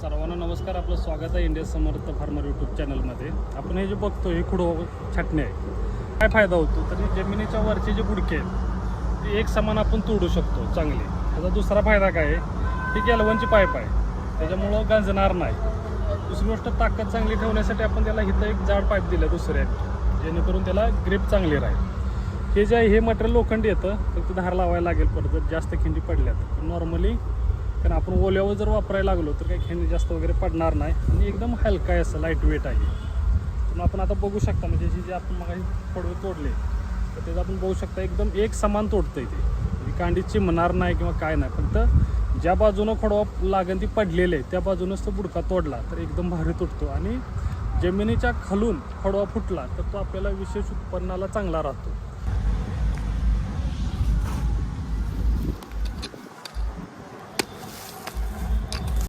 सर्वांना नमस्कार. आपलं स्वागत आहे इंडिया समर्थ फार्मर यूट्यूब चॅनलमध्ये आपण हे जे बघतो हे खुडो छाटणी आहे. काय फायदा होतो? तर हे जमिनीच्या वरचे जे बुडके आहेत ते एक समान आपण तोडू शकतो चांगले. त्याचा दुसरा फायदा काय आहे? ही गॅलवनची पाईप आहे. त्याच्यामुळं गांजणार नाही. दुसरी गोष्ट ताकद चांगली ठेवण्यासाठी आपण त्याला इथं एक जाड पाईप दिलं दुसऱ्या. जेणेकरून त्याला ग्रीप चांगली राहील. हे जे आहे हे मटेरियल लोखंडी येतं. फक्त धार लावायला लागेल परत जर जास्त खिंडी पडल्यात. नॉर्मली कारण आपण ओल्यावर जर वापरायला लागलो तर काही खेळणी जास्त वगैरे पडणार नाही. आणि एकदम हलका आहे असं लाइट वेट आहे. पण आपण आता बघू शकता म्हणजे जी जे आपण मग पडवे तोडले तर त्याचं आपण बघू शकता एकदम एक समान तोडतं ते. म्हणजे कांडी चिमणार नाही किंवा काय नाही फक्त ज्या बाजूनं खोडवा लागण ती पडलेले आहे त्या बाजूनच तो बुडका तोडला तर एकदम भारी तुटतो. आणि जमिनीच्या खालून खोडवा फुटला तर तो आपल्याला विशेष उत्पन्नाला चांगला राहतो.